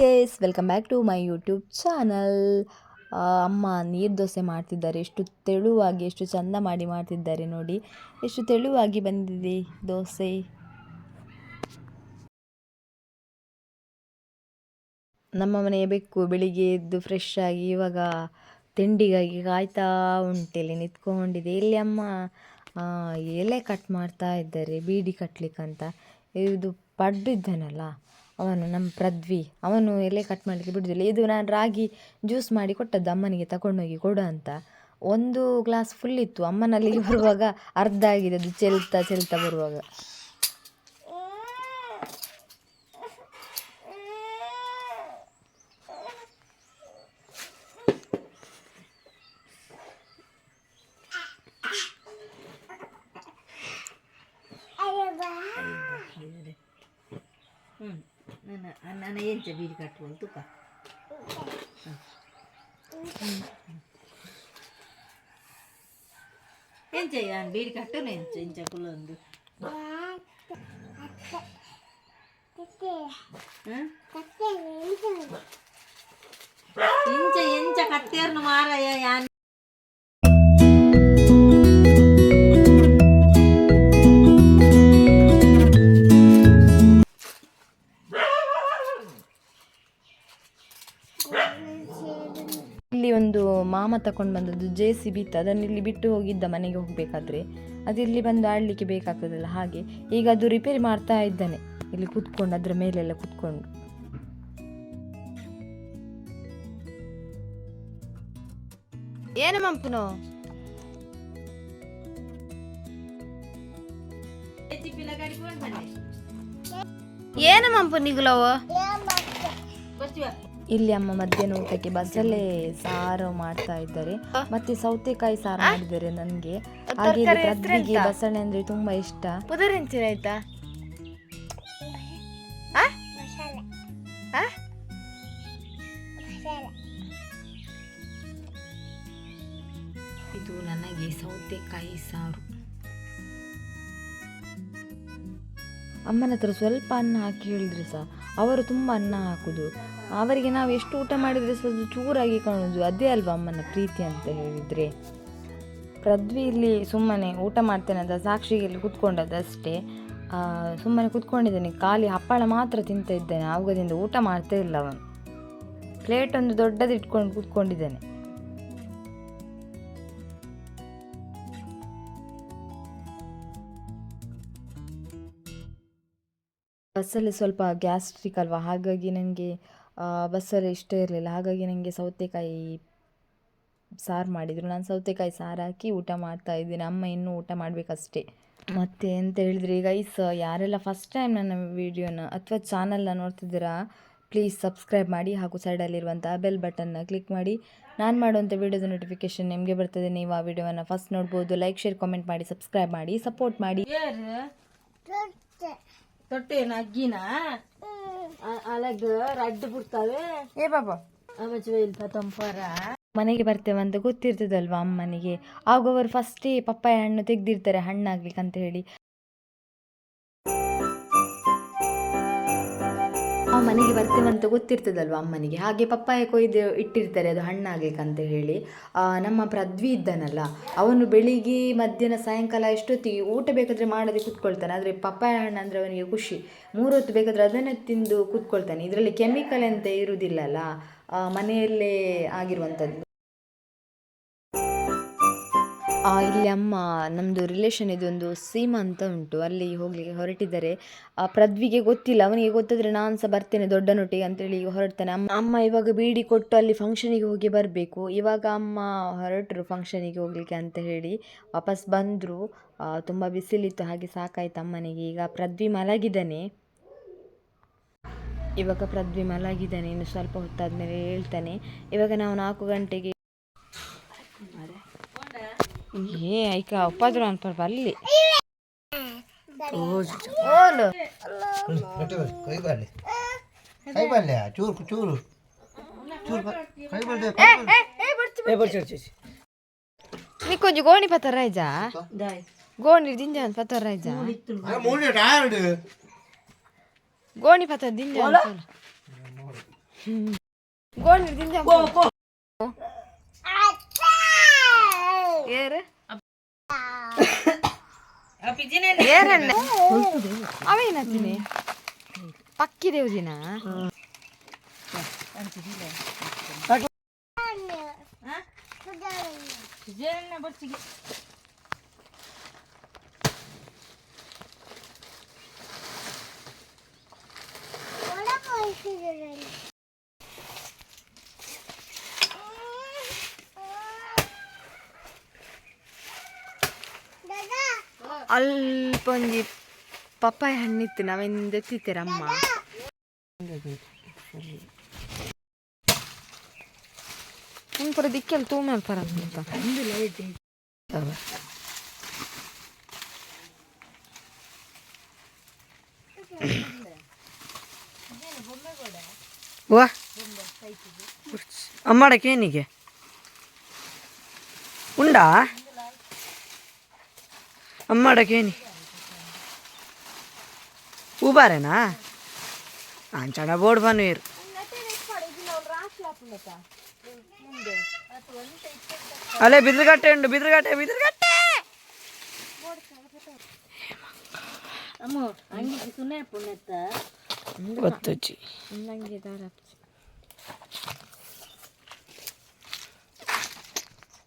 Guys welcome back to my YouTube channel ಅಮ್ಮ ನೀರು ದೋಸೆ ಮಾಡ್ತಿದ್ದಾರೆ. ಎಷ್ಟು ತೆಳುವಾಗಿ, ಎಷ್ಟು ಚಂದ ಮಾಡಿ ಮಾಡ್ತಿದ್ದಾರೆ ನೋಡಿ. ಎಷ್ಟು ತೆಳುವಾಗಿ ಬಂದಿದೆ ದೋಸೆ. ನಮ್ಮ ಮನೆಯ ಬೆಕ್ಕು ಬೆಳಿಗ್ಗೆ ಎದ್ದು ಫ್ರೆಶ್ ಆಗಿ ಇವಾಗ ತಿಂಡಿಗಾಗಿ ಕಾಯ್ತಾ ಉಂಟಿಲ್ಲಿ ನಿಂತ್ಕೊಂಡಿದೆ. ಇಲ್ಲಿ ಅಮ್ಮ? ಎಲೆ ಕಟ್ ಮಾಡ್ತಾ ಇದ್ದಾರೆ, ಬೀಡಿ ಕಟ್ಲಿಕ್ಕಂತ. ಇದು ಪಡ್ಡು ಇದ್ದಾನಲ್ಲ ಅವನು ನಮ್ಮ ಪೃಥ್ವಿ. ಅವನು ಎಲೆ ಕಟ್ ಮಾಡಲಿಕ್ಕೆ ಬಿಡುದಿಲ್ಲ. ಇದು ನಾನು ರಾಗಿ ಜ್ಯೂಸ್ ಮಾಡಿ ಕೊಟ್ಟದ್ದು ಅಮ್ಮನಿಗೆ ತಗೊಂಡೋಗಿ ಕೊಡು ಅಂತ. ಒಂದು ಗ್ಲಾಸ್ ಫುಲ್ ಇತ್ತು. ಅಮ್ಮನಲ್ಲಿಗೆ ಬರುವಾಗ ಅರ್ಧ ಆಗಿದೆ. ಅದು ಚೆಲ್ತಾ ಚೆಲ್ತಾ ಬರುವಾಗ. ನನ್ನ ನನ್ನ ಎಂಚ ಬೀಡಿ ಕಟ್ಟುವ ತುಪ್ಪ ಎಂಚ ನಾನು ಬೀಡಿ ಕಟ್ಟುನು ಎಂಚ ಎಂಚ ಕುಲೊಂದು ಎಂಚ ಎಂಚ ಕತ್ತೇರ್ನು ಮಾರಾಯ ಯಾನ್ ಇಲ್ಲಿ ಒಂದು ಮಾಮ ತಕೊಂಡು ಬಂದದ್ದು ಜೆ ಸಿ ಬಿ ಇತ್ತು ಅದನ್ನು ಇಲ್ಲಿ ಬಿಟ್ಟು ಹೋಗಿದ್ದ ಮನೆಗೆ ಹೋಗಬೇಕಾದ್ರೆ. ಅದು ಇಲ್ಲಿ ಬಂದು ಆಡಲಿಕ್ಕೆ ಬೇಕಾಗ್ತದಲ್ಲ ಹಾಗೆ. ಈಗ ಅದು ರಿಪೇರಿ ಮಾಡ್ತಾ ಇದ್ದಾನೆ. ಇಲ್ಲಿ ಕೂತ್ಕೊಂಡು ಅದರ ಮೇಲೆಲ್ಲ ಕೂತ್ಕೊಂಡು. ಏನು ಮಂಪನು? ಏನು ಮಂಪು ನಿಗುಲವು? ಇಲ್ಲಿ ಅಮ್ಮ ಮಧ್ಯಾಹ್ನ ಊಟಕ್ಕೆ ಬಸಳೆ ಸಾರು ಮಾಡ್ತಾ ಇದ್ದಾರೆ. ಮತ್ತೆ ಸೌತೆಕಾಯಿ ಸಾರು ಮಾಡಿದ್ದಾರೆ ನನಗೆ. ಹಾಗೆ ಪ್ರದ್ವಿಗೆ ಬಸಳೆ ಅಂದ್ರೆ ತುಂಬಾ ಇಷ್ಟ. ಪುದರಿಂಚಿನ ಆಯ್ತಾ? ಇದು ನನಗೆ ಸೌತೆಕಾಯಿ ಸಾರು. ಅಮ್ಮನ ಹತ್ರ ಸ್ವಲ್ಪ ಅನ್ನ ಹಾಕಿ ಹೇಳಿದ್ರೆ ಸಹ ಅವರು ತುಂಬಾ ಅನ್ನ ಹಾಕುದು. ಅವರಿಗೆ ನಾವು ಎಷ್ಟು ಊಟ ಮಾಡಿದರೆ ಸ್ವಲ್ಪ ಚೂರಾಗಿ ಕಾಣೋದು ಅದೇ ಅಲ್ವಾ ಅಮ್ಮನ ಪ್ರೀತಿ ಅಂತ ಹೇಳಿದರೆ. ಪೃಥ್ವಿ ಇಲ್ಲಿ ಸುಮ್ಮನೆ ಊಟ ಮಾಡ್ತೇನೆ ಅಂತ ಸಾಕ್ಷಿಗೆ ಇಲ್ಲಿ ಕುತ್ಕೊಂಡದ್ದಷ್ಟೇ ಸುಮ್ಮನೆ ಕೂತ್ಕೊಂಡಿದ್ದಾನೆ. ಖಾಲಿ ಹಪ್ಪಳ ಮಾತ್ರ ತಿಂತ ಇದ್ದಾನೆ. ಆವಾಗದಿಂದ ಊಟ ಮಾಡ್ತಾ ಇಲ್ಲ ಅವನು. ಪ್ಲೇಟ್ ಒಂದು ದೊಡ್ಡದು ಇಟ್ಕೊಂಡು ಕುತ್ಕೊಂಡಿದ್ದಾನೆ. ಬಸ್ಸಲ್ಲಿ ಸ್ವಲ್ಪ ಗ್ಯಾಸ್ಟ್ರಿಕ್ ಅಲ್ವಾ? ಹಾಗಾಗಿ ನನಗೆ ಬಸ್ಸಲ್ಲಿ ಇಷ್ಟ ಇರಲಿಲ್ಲ. ಹಾಗಾಗಿ ನನಗೆ ಸೌತೆಕಾಯಿ ಸಾರು ಮಾಡಿದರು. ನಾನು ಸೌತೆಕಾಯಿ ಸಾರು ಹಾಕಿ ಊಟ ಮಾಡ್ತಾ ಇದ್ದೀನಿ. ಅಮ್ಮ ಇನ್ನೂ ಊಟ ಮಾಡಬೇಕಷ್ಟೇ. ಮತ್ತು ಎಂತ ಹೇಳಿದ್ರೆ? ಈಗ ಐಸ್ ಯಾರೆಲ್ಲ ಫಸ್ಟ್ ಟೈಮ್ ನನ್ನ ವಿಡಿಯೋನ ಅಥವಾ ಚಾನಲ್ನ ನೋಡ್ತಿದ್ದೀರಾ ಪ್ಲೀಸ್ ಸಬ್ಸ್ಕ್ರೈಬ್ ಮಾಡಿ ಹಾಗೂ ಸೈಡಲ್ಲಿರುವಂಥ ಬೆಲ್ ಬಟನ್ನ ಕ್ಲಿಕ್ ಮಾಡಿ. ನಾನು ಮಾಡುವಂಥ ವಿಡಿಯೋದ ನೋಟಿಫಿಕೇಶನ್ ನಿಮಗೆ ಬರ್ತದೆ. ನೀವು ಆ ವಿಡಿಯೋವನ್ನು ಫಸ್ಟ್ ನೋಡ್ಬೋದು. ಲೈಕ್ ಶೇರ್ ಕಾಮೆಂಟ್ ಮಾಡಿ ಸಬ್ಸ್ಕ್ರೈಬ್ ಮಾಡಿ ಸಪೋರ್ಟ್ ಮಾಡಿ. ತೊಟ್ಟೆ. ಅಗ್ಗಿನ? ಅಲಗ ರಡ್ಡು ಬಿಡ್ತಾವೆ. ಏ ಬಾಬಾ ಅವಚ್ಚ ಇಂಥ ತಂಪಾರ. ಮನೆಗೆ ಬರ್ತೇವೆ ಅಂತ ಗೊತ್ತಿರ್ತದಲ್ವಾ ಅಮ್ಮನಿಗೆ. ಆಗ ಅವರು ಫಸ್ಟೇ ಪಪ್ಪಾಯ ಹಣ್ಣು ತೆಗ್ದಿರ್ತಾರೆ ಹಣ್ಣಾಗ್ಲಿಕ್ಕೆ ಅಂತ ಹೇಳಿ. ಮನೆಗೆ ಬರ್ತೇವೆ ಅಂತ ಗೊತ್ತಿರ್ತದಲ್ವಾ ಅಮ್ಮನಿಗೆ? ಹಾಗೆ ಪಪ್ಪಾಯ ಕೊಯ್ದು ಇಟ್ಟಿರ್ತಾರೆ, ಅದು ಹಣ್ಣಾಗಬೇಕಂತ ಹೇಳಿ. ನಮ್ಮ ಪ್ರದ್ವಿ ಇದ್ದಾನಲ್ಲ, ಅವನು ಬೆಳಿಗ್ಗೆ, ಮಧ್ಯಾಹ್ನ, ಸಾಯಂಕಾಲ ಎಷ್ಟೊತ್ತಿಗೆ ಊಟ ಬೇಕಾದರೆ ಮಾಡದೆ ಕೂತ್ಕೊಳ್ತಾನೆ. ಆದರೆ ಪಪ್ಪಾಯ ಹಣ್ಣು ಅಂದರೆ ಅವನಿಗೆ ಖುಷಿ. ಮೂರು ಹೊತ್ತು ಬೇಕಾದರೆ ಅದನ್ನೇ ತಿಂದು ಕೂತ್ಕೊಳ್ತಾನೆ. ಇದರಲ್ಲಿ ಕೆಮಿಕಲ್ ಅಂತ ಇರುವುದಿಲ್ಲಲ್ಲ ಮನೆಯಲ್ಲೇ ಆಗಿರುವಂಥದ್ದು. ಇಲ್ಲಿ ಅಮ್ಮ ನಮ್ಮದು ರಿಲೇಷನ್ ಇದೊಂದು ಸೀಮಾ ಅಂತ ಉಂಟು. ಅಲ್ಲಿ ಹೋಗಲಿಕ್ಕೆ ಹೊರಟಿದ್ದಾರೆ. ಆ, ಪ್ರದ್ವಿಗೆ ಗೊತ್ತಿಲ್ಲ. ಅವನಿಗೆ ಗೊತ್ತಿದ್ರೆ ನಾನು ಸಹ ಬರ್ತೇನೆ ದೊಡ್ಡನೊಟ್ಟಿಗೆ ಅಂತೇಳಿ ಈಗ ಹೊರಡ್ತಾನೆ. ಅಮ್ಮ ಅಮ್ಮ ಇವಾಗ ಬೀಡಿ ಕೊಟ್ಟು ಅಲ್ಲಿ ಫಂಕ್ಷನಿಗೆ ಹೋಗಿ ಬರಬೇಕು. ಇವಾಗ ಅಮ್ಮ ಹೊರಟರು ಫಂಕ್ಷನಿಗೆ ಹೋಗಲಿಕ್ಕೆ ಅಂತ ಹೇಳಿ. ವಾಪಸ್ ಬಂದರು. ತುಂಬ ಬಿಸಿಲಿತ್ತು. ಹಾಗೆ ಸಾಕಾಯ್ತು ಅಮ್ಮನಿಗೆ. ಈಗ ಪ್ರದ್ವಿ ಮಲಗಿದ್ದಾನೆ. ಇವಾಗ ಪ್ರದ್ವಿ ಮಲಗಿದ್ದಾನೆ. ಇನ್ನು ಸ್ವಲ್ಪ ಹೊತ್ತಾದ್ಮೇಲೆ ಹೇಳ್ತಾನೆ. ಇವಾಗ ನಾವು ನಾಲ್ಕು ಗಂಟೆಗೆ ಏ ಐಕ ಒಪ್ಪಾದ್ರು ಅನ್ಪರ್ ಬಲ್ಲಿ ಓಲು ಕೈ ಬಾಳೆ ಕೈ ಬಾಳೆ ಚೂರು ಚೂರು ಚೂರು ಕೈ ಬಾಳೆ ನೀ ಕೊಂಚ ಗೋಣಿ ಪತ್ತರ ರೈಜ ದಾಯ್ ಗೋಣಿ ದಿಂಜ ಅಂತ ಪತ್ತರ ರೈಜ ಮೂಲೆ ಟಯರ್ಡ್ ಗೋಣಿ ಪತ್ತರ ದಿಂಜ ಅಂತ ಗೋಣಿ ತಿಂದೆ ಪೋ ಪೋ ಏರು ಪಿಜಿನೇ ಏರಣ್ಣ ಅವೇನತ್ತೀನಿ ಪಕ್ಕಿದೇವು ದಿನ ಪಿಜಿನೇ ಬರ್ತಿಗೆ ಅಲ್ಪ ಅಲ್ಪೊಂಜಿ ಪಪ್ಪಾಯ ಹಣ್ಣಿತ್ತು ನಾವೆಂದ ತಿತ್ತೀರಮ್ಮ ಹಿಂಗೆ ಪರ ದಿಕ್ಕಲ್ಲಿ ತೂಮೇಲೆ ಪರ ವಾ ಅಮ್ಮಡಕ್ಕೆ ಏನಿಗೆ ಉಂಡಾ అమ్మ అడకేని. ఊబారేనా? అంచనా బోర్డు పని మీరు అలే బిదిరి కట్టేయండి బిదిరి కట్టే బిదిరి కట్టే! వచ్చి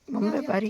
బొమ్మ పరి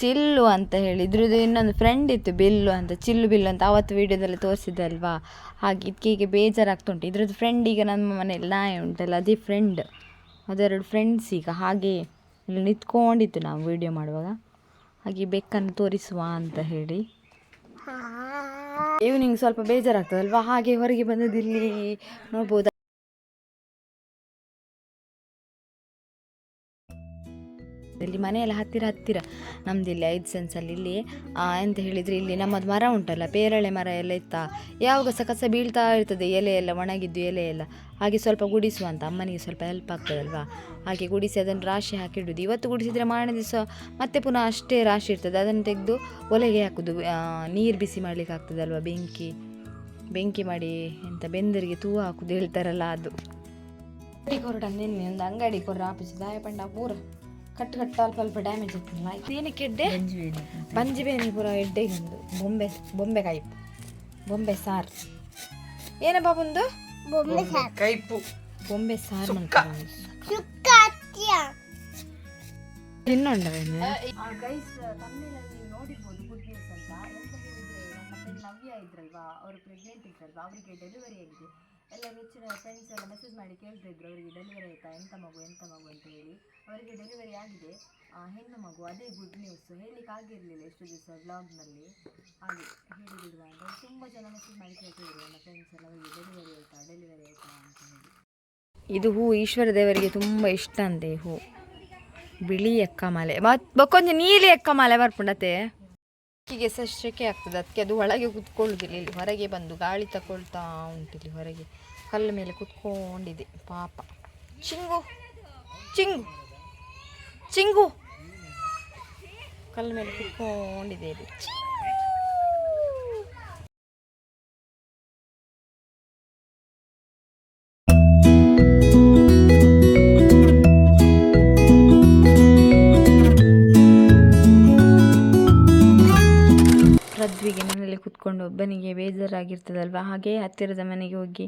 ಚಿಲ್ಲು ಅಂತ ಹೇಳಿ, ಇದ್ರದ್ದು ಇನ್ನೊಂದು ಫ್ರೆಂಡ್ ಇತ್ತು, ಬಿಲ್ಲು ಅಂತ, ಚಿಲ್ಲು ಬಿಲ್ಲು ಅಂತ ಅವತ್ತು ವಿಡಿಯೋದಲ್ಲಿ ತೋರಿಸಿದ್ದೆ ಅಲ್ವಾ ಹಾಗೆ ಇದಕ್ಕೆ ಬೇಜಾರಾಗ್ತಾ ಉಂಟು ಇದ್ರದ್ದು ಫ್ರೆಂಡ್ ಈಗ ನಮ್ಮ ಮನೆಯಲ್ಲಿ ನಾಯಿ ಉಂಟಲ್ಲ, ಅದೇ ಫ್ರೆಂಡ್ ಅದೆರಡು ಫ್ರೆಂಡ್ಸ್ ಈಗ. ಹಾಗೆ ನಿಂತ್ಕೊಂಡಿತ್ತು ನಾವು ವಿಡಿಯೋ ಮಾಡುವಾಗ. ಹಾಗೆ ಬೆಕ್ಕನ್ನು ತೋರಿಸುವ ಅಂತ ಹೇಳಿ. ಈವ್ನಿಂಗ್ ಸ್ವಲ್ಪ ಬೇಜಾರಾಗ್ತದಲ್ವಾ? ಹಾಗೆ ಹೊರಗೆ ಬಂದದ್ದು ಇಲ್ಲಿ ನೋಡ್ಬೋದು? ಇಲ್ಲಿ ಮನೆಯೆಲ್ಲ ಹತ್ತಿರ ಹತ್ತಿರ. ನಮ್ದು ಇಲ್ಲಿ ಐದು ಸೆನ್ಸಲ್ಲಿ ಇಲ್ಲಿ ಎಂತ ಹೇಳಿದರೆ ಇಲ್ಲಿ ನಮ್ಮದು ಮರ ಉಂಟಲ್ಲ, ಪೇರಳೆ ಮರ ಎಲ್ಲ ಇತ್ತಾ? ಯಾವಾಗ ಸಹ ಕಸ ಬೀಳ್ತಾ ಇರ್ತದೆ, ಎಲೆ ಎಲ್ಲ ಒಣಗಿದ್ದು ಎಲೆ ಎಲ್ಲ. ಹಾಗೆ ಸ್ವಲ್ಪ ಗುಡಿಸುವಂತ ಅಮ್ಮನಿಗೆ ಸ್ವಲ್ಪ ಹೆಲ್ಪ್ ಆಗ್ತದಲ್ವಾ? ಹಾಗೆ ಗುಡಿಸಿ ಅದನ್ನು ರಾಶಿ ಹಾಕಿಡುದು ಇವತ್ತು ಗುಡಿಸಿದರೆ ಮಾರನೇ ದಿವಸ ಮತ್ತೆ ಪುನಃ ಅಷ್ಟೇ ರಾಶಿ ಇರ್ತದೆ, ಅದನ್ನು ತೆಗೆದು ಒಲೆಗೆ ಹಾಕೋದು. ನೀರು ಬಿಸಿ ಮಾಡಲಿಕ್ಕೆ ಆಗ್ತದಲ್ವಾ ಬೆಂಕಿ? ಬೆಂಕಿ ಮಾಡಿ ಎಂತ ಬೆಂದರಿಗೆ ತೂ ಹಾಕುದು ಹೇಳ್ತಾರಲ್ಲ ಅದು. ಅಂಗಡಿ ಕೊರಡ ನಿನ್ನೆ ಒಂದು ಅಂಗಡಿ ಕೊರ ಆಪಿಸಿ ದಾಯ ಪಂಡ ಪೂರ. ಕಟ್ಟು ಕಟ್ಟಲ್ಪ ಅಲ್ಪ ಅಲ್ಪ ಡ್ಯಾಮೇಜ್ ಇತ್ತಲ್ಲ ಏನಕ್ಕೆ ಎಡ್ಡೆ? ಬಂಜಿ ಪುರ ಪೂರ ಎಡ್ಡೆಗೆ ಬೊಂಬೆ ಬೊಂಬೆ ಬೊಂಬೆಕಾಯಿ ಬೊಂಬೆ ಸಾರು. ಏನ ಬಾಬುಂದು ಕೈಪು ಬೊಂಬೆ ಸಾರು. ನವ್ಯ ಇದ್ರಲ್ವಾ? ಅವರು ಪ್ರೆಗ್ನೆಂಟ್ ಇದ್ರಲ್ವಾ? ಅವರಿಗೆ ಡೆಲಿವರಿ ಆಗಿದೆ ಎಲ್ಲ ಹೆಚ್ಚಿನ ಫ್ರೆಂಡ್ಸ್ ಎಲ್ಲ ಮೆಸೇಜ್ ಮಾಡಿ ಕೇಳ್ತಿದ್ರು ಅವರಿಗೆ ಡೆಲಿವರಿ ಆಯಿತಾ ಎಂಥ ಮಗು ಎಂಥ ಮಗು ಅಂತ ಹೇಳಿ. ಅವರಿಗೆ ಡೆಲಿವರಿ ಆಗಿದೆ. ಹೆಣ್ಣು ಮಗು, ಅದೇ ಗುಡ್ ನ್ಯೂಸ್ ಹೇಳಲಿಕ್ಕೆ ಆಗಿರಲಿಲ್ಲ ಎಷ್ಟು ದಿವಸ ಬ್ಲಾಗ್ನಲ್ಲಿ ಹಾಗೆ ಹೇಳಿಬಿಡುವ ಅಂತ ತುಂಬ ಜನ ಮೆಸೇಜ್ ಮಾಡಿ ಕೇಳ್ತಿದ್ರು ನನ್ನ ಫ್ರೆಂಡ್ಸ್ ಎಲ್ಲ ಅವರಿಗೆ ಡೆಲಿವರಿ ಆಯಿತಾ ಡೆಲಿವರಿ ಆಯಿತಾ ಅಂತ ಹೇಳಿ. ಇದು ಹೂ ಈಶ್ವರ ದೇವರಿಗೆ ತುಂಬ ಇಷ್ಟ ಈ ಹೂ. ಬಿಳಿ ಎಕ್ಕಮಾಲೆ ಮತ್ ಬಕ್ಕೊಂದು ನೀಲಿ ಎಕ್ಕಮಾಲೆ ಬರ್ಪುಂಡತೆ. ಅಕ್ಕಿಗೆ ಸಹ ಸೆಕೆ ಆಗ್ತದೆ. ಅದಕ್ಕೆ ಅದು ಒಳಗೆ ಕುತ್ಕೊಳ್ಳುದಿಲ್ಲ. ಇಲ್ಲಿ ಹೊರಗೆ ಬಂದು ಗಾಳಿ ತಗೊಳ್ತಾ ಉಂಟು ಇಲ್ಲಿ ಹೊರಗೆ. ಕಲ್ಲು ಮೇಲೆ ಕುತ್ಕೊಂಡಿದೆ. ಪಾಪ. ಚಿಂಗು. ಚಿಂಗು. ಚಿಂಗು. ಕಲ್ಲು ಮೇಲೆ ಕುತ್ಕೊಂಡಿದೆ ಇಲ್ಲಿ. ಕುತ್ಕೊಂಡು ಒಬ್ಬನಿಗೆ ಬೇಜಾರಾಗಿರ್ತದಲ್ವ? ಹಾಗೆ ಹತ್ತಿರದ ಮನೆಗೆ ಹೋಗಿ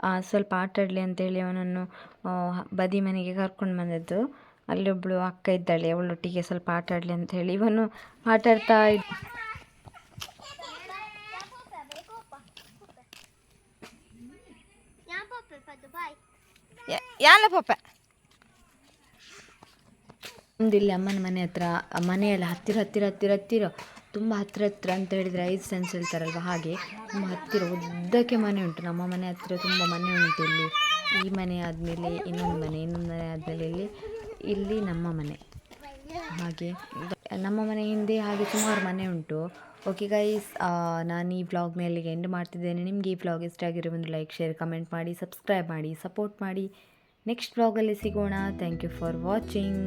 ಆ, ಸ್ವಲ್ಪ ಆಟ ಆಡಲಿ ಅಂತೇಳಿ ಅವನನ್ನು ಬದಿ ಮನೆಗೆ ಕರ್ಕೊಂಡು ಬಂದದ್ದು. ಅಲ್ಲೊಬ್ಬಳು ಅಕ್ಕ ಇದ್ದಾಳೆ ಅವಳೊಟ್ಟಿಗೆ ಸ್ವಲ್ಪ ಆಟ ಆಡಲಿ ಅಂತ ಹೇಳಿ ಇವನು ಆಟ ಆಡ್ತಾ ಇದ್ದ ಯಾಲ ಪಾಪ ಇಲ್ಲಿ ಅಮ್ಮನ ಮನೆ ಹತ್ರ ಮನೆಯಲ್ಲ ಹತ್ತಿರ ಹತ್ತಿರ ಹತ್ತಿರ ಹತ್ತಿರ ತುಂಬ ಹತ್ತಿರ ಹತ್ತಿರ ಅಂತ ಹೇಳಿದರೆ ಐದು ಸೆನ್ಸ್ ಹೇಳ್ತಾರಲ್ವ? ಹಾಗೆ ತುಂಬ ಹತ್ತಿರ ಉದ್ದಕ್ಕೆ ಮನೆ ಉಂಟು. ನಮ್ಮ ಮನೆ ಹತ್ತಿರ ತುಂಬ ಮನೆ ಉಂಟು ಇಲ್ಲಿ. ಈ ಮನೆ ಆದಮೇಲೆ ಇನ್ನೊಂದು ಮನೆ ಇನ್ನೊಂದು ಮನೆ ಆದಮೇಲೆ ಇಲ್ಲಿ ಇಲ್ಲಿ ನಮ್ಮ ಮನೆ. ಹಾಗೆ ನಮ್ಮ ಮನೆ ಹಿಂದೆ ಹಾಗೆ ಸುಮಾರು ಮನೆ ಉಂಟು. ಓಕೆ ಗೈಸ್ ನಾನು ಈ ವ್ಲಾಗ್ನ ಇಲ್ಲಿಗೆ ಎಂಡ್ ಮಾಡ್ತಿದ್ದೇನೆ. ನಿಮಗೆ ಈ ವ್ಲಾಗ್ ಇಷ್ಟ ಆಗಿರೋ ಒಂದು ಲೈಕ್ ಶೇರ್ ಕಮೆಂಟ್ ಮಾಡಿ ಸಬ್ಸ್ಕ್ರೈಬ್ ಮಾಡಿ ಸಪೋರ್ಟ್ ಮಾಡಿ. ನೆಕ್ಸ್ಟ್ ವ್ಲಾಗಲ್ಲಿ ಸಿಗೋಣ. Thank you for watching